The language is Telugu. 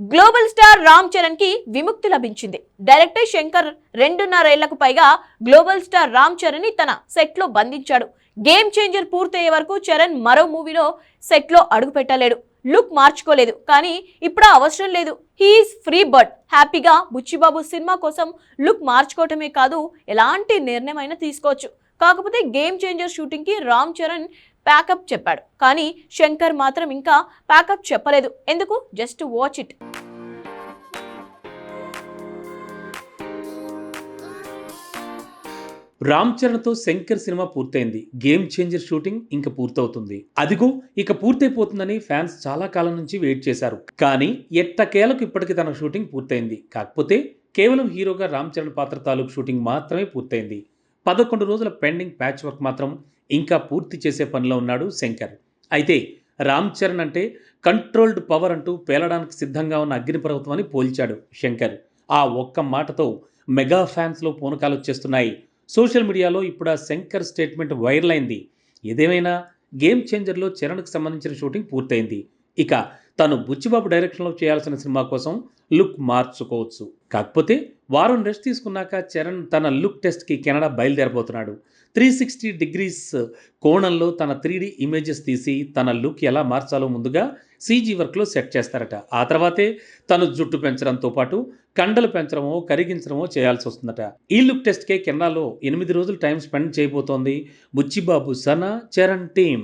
గ్లోబల్ స్టార్ రామ్ చరణ్కి విముక్తి లభించింది. డైరెక్టర్ శంకర్ రెండున్నరేళ్ళకు పైగా గ్లోబల్ స్టార్ రామ్ చరణ్ని తన సెట్లో బంధించాడు. గేమ్ చేంజర్ పూర్తయ్యే వరకు చరణ్ మరో మూవీలో సెట్లో అడుగు పెట్టలేడు లుక్ మార్చుకోలేదు. కానీ ఇప్పుడు అవసరం లేదు. He is free bird. హ్యాపీగా బుచ్చిబాబు సినిమా కోసం లుక్ మార్చుకోవటమే కాదు ఎలాంటి నిర్ణయం అయినా తీసుకోవచ్చు. కాకపోతే గేమ్ చేంజర్ షూటింగ్కి రామ్ చరణ్ ప్యాకప్ చెప్పాడు. కానీ శంకర్ మాత్రం ఇంకా ప్యాకప్ చెప్పలేదు. ఎందుకు? Just watch it. రామ్ చరణ్తో శంకర్ సినిమా పూర్తయింది. గేమ్ చేంజర్ షూటింగ్ ఇంకా పూర్తవుతుంది. అదిగో ఇక పూర్తయిపోతుందని ఫ్యాన్స్ చాలా కాలం నుంచి వెయిట్ చేశారు. కానీ ఎట్టకేలకు ఇప్పటికి తన షూటింగ్ పూర్తయింది. కాకపోతే కేవలం హీరోగా రామ్ చరణ్ పాత్ర తాలూకు షూటింగ్ మాత్రమే పూర్తయింది. పదకొండు రోజుల పెండింగ్ ప్యాచ్ వర్క్ మాత్రం ఇంకా పూర్తి చేసే పనిలో ఉన్నాడు శంకర్. అయితే రామ్ చరణ్ అంటే కంట్రోల్డ్ పవర్ అంటూ పేలడానికి సిద్ధంగా ఉన్న అగ్నిపర్వతం అని పోల్చాడు శంకర్. ఆ ఒక్క మాటతో మెగా ఫ్యాన్స్లో పూనకాలు వచ్చేస్తున్నాయి. సోషల్ మీడియాలో ఇప్పుడు ఆ శంకర్ స్టేట్మెంట్ వైరల్ అయింది. ఏదేమైనా గేమ్ చేంజర్లో చరణ్కి సంబంధించిన షూటింగ్ పూర్తయింది. ఇక తను బుచ్చిబాబు డైరెక్షన్లో చేయాల్సిన సినిమా కోసం లుక్ మార్చుకోవచ్చు. కాకపోతే వారం రెస్ట్ తీసుకున్నాక చరణ్ తన లుక్ టెస్ట్కి కెనడా బయలుదేరబోతున్నాడు. త్రీ సిక్స్టీ డిగ్రీస్ కోణంలో తన త్రీ ఇమేజెస్ తీసి తన లుక్ ఎలా మార్చాలో ముందుగా సీజీ వర్క్లో సెట్ చేస్తారట. ఆ తర్వాతే తను జుట్టు పెంచడంతో పాటు కండలు పెంచడమో కరిగించడమో చేయాల్సి వస్తుందట. ఈ లుక్ టెస్ట్కే కెనడాలో ఎనిమిది రోజులు టైం స్పెండ్ చేయబోతోంది బుచ్చిబాబు సనా చరణ్ టీం